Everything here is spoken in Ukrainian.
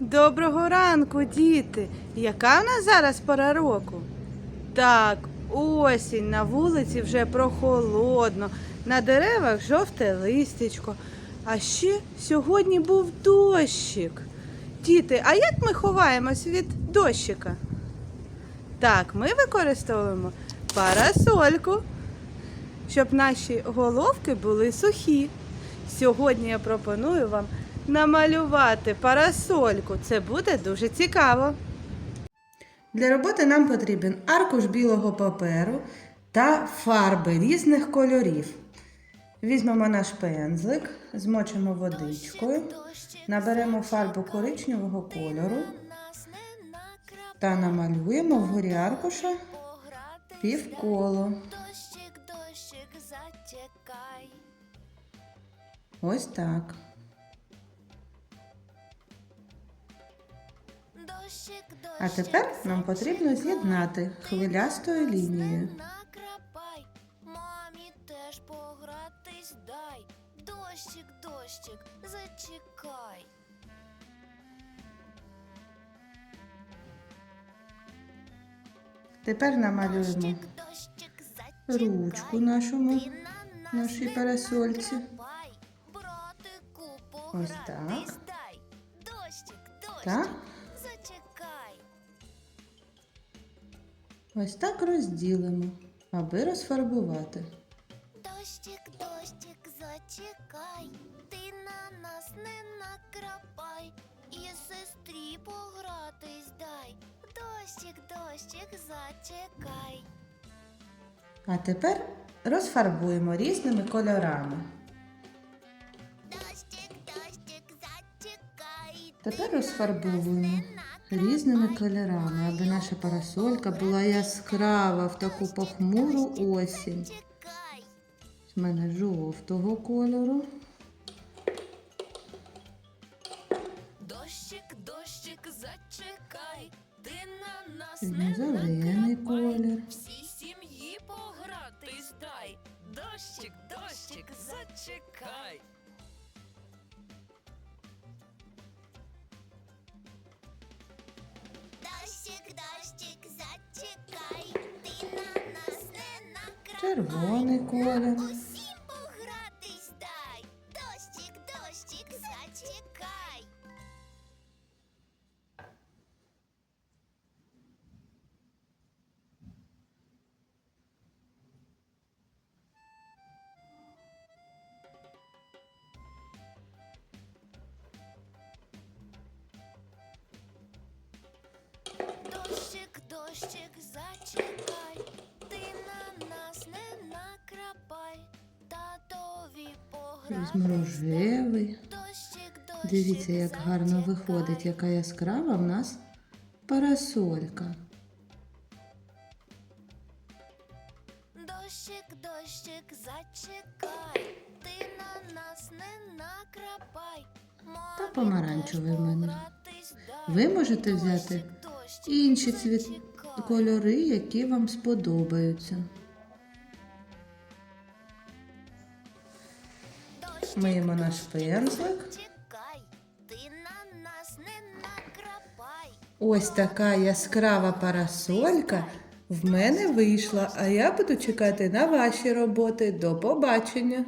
Доброго ранку, діти! Яка в нас зараз пора року? Так, осінь, на вулиці вже прохолодно, на деревах жовте листячко. А ще сьогодні був дощик. Діти, а як ми ховаємось від дощика? Так, ми використовуємо парасольку, щоб наші головки були сухі. Сьогодні я пропоную вам намалювати парасольку. Це буде дуже цікаво. Для роботи нам потрібен аркуш білого паперу та фарби різних кольорів. Візьмемо наш пензлик, змочимо водичкою, наберемо фарбу коричневого кольору та намалюємо вгорі аркуша півколо. Ось так. А тепер нам потрібно з'єднати хвилястою лінією. Мамі теж погратись дай. Дощик, дощик, зачекай. Тепер намалюємо ручку нашому нашій парасольці. Ось так. Так. Ось так розділимо, аби розфарбувати. Дощик, дощик, зачекай, ти на нас не накрапай, і сестрі погратись дай. Дощик, дощик, зачекай. А тепер розфарбуємо різними кольорами. Дощик, дощик, зачекай. Тепер розфарбовуємо різними кольорами, аби наша парасолька була яскрава в таку похмуру осінь. З мене жовтого кольору. Дощик, дощик, зачекай, ти на нас Візьму зелений колір. Всій сім'ї погратись дай. Дощик, дощик, зачекай. Червоний колір. Усім погратись дай. Дощик, дощик, зачекай. Дощик, зачекай, ти на нас не накрапай, татові дощик, Дивіться, як гарно виходить, яка яскрава в нас парасолька. Дощик, дощик, зачекай, ти на нас не накрапай. Та помаранчевий в мене. Ви можете взяти інші цвіт... кольори, які вам сподобаються. Миємо наш пензлик. Ось така яскрава парасолька в мене вийшла, а я буду чекати на ваші роботи. До побачення!